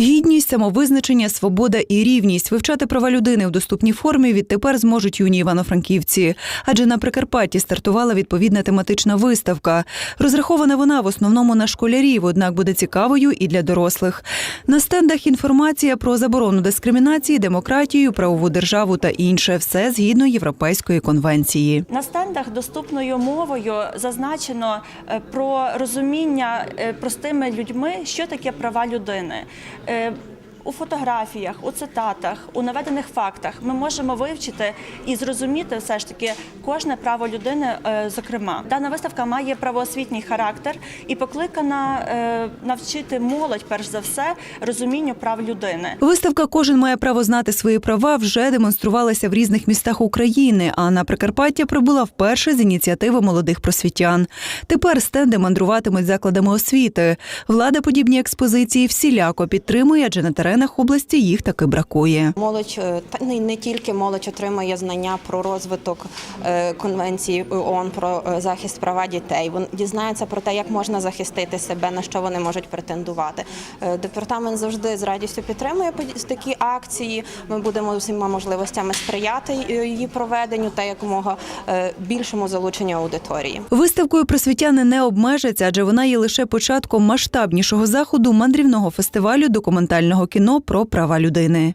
Гідність, самовизначення, свобода і рівність вивчати права людини в доступній формі відтепер зможуть юні івано-франківці. Адже на Прикарпатті стартувала відповідна тематична виставка. Розрахована вона в основному на школярів, однак буде цікавою і для дорослих. На стендах інформація про заборону дискримінації, демократію, правову державу та інше все згідно Європейської конвенції. На стендах доступною мовою зазначено е, про розуміння е, простими людьми, що таке права людини. e, У фотографіях, у цитатах, у наведених фактах ми можемо вивчити і зрозуміти все ж таки кожне право людини. е, Зокрема, дана виставка має правоосвітній характер і покликана е, навчити молодь, перш за все, розумінню прав людини. Виставка Кожен має право знати свої права вже демонструвалася в різних містах України. А на Прикарпаття прибула вперше з ініціативи молодих просвітян. Тепер стенди мандруватимуть закладами освіти. Влада подібні експозиції всіляко підтримує, адже на теренах області їх таки бракує. Молодь е, та не, тільки молодь отримує знання про розвиток е, конвенції ООН про е, захист права дітей. Вони дізнаються про те, як можна захистити себе, на що вони можуть претендувати. Департамент завжди з радістю підтримує такі акції. Ми будемо всіма можливостями сприяти її проведенню та якомога більшому залученню аудиторії. Виставкою просвітяни не обмежаться, адже вона є лише початком масштабнішого заходу мандрівного фестивалю документального кіно про права людини.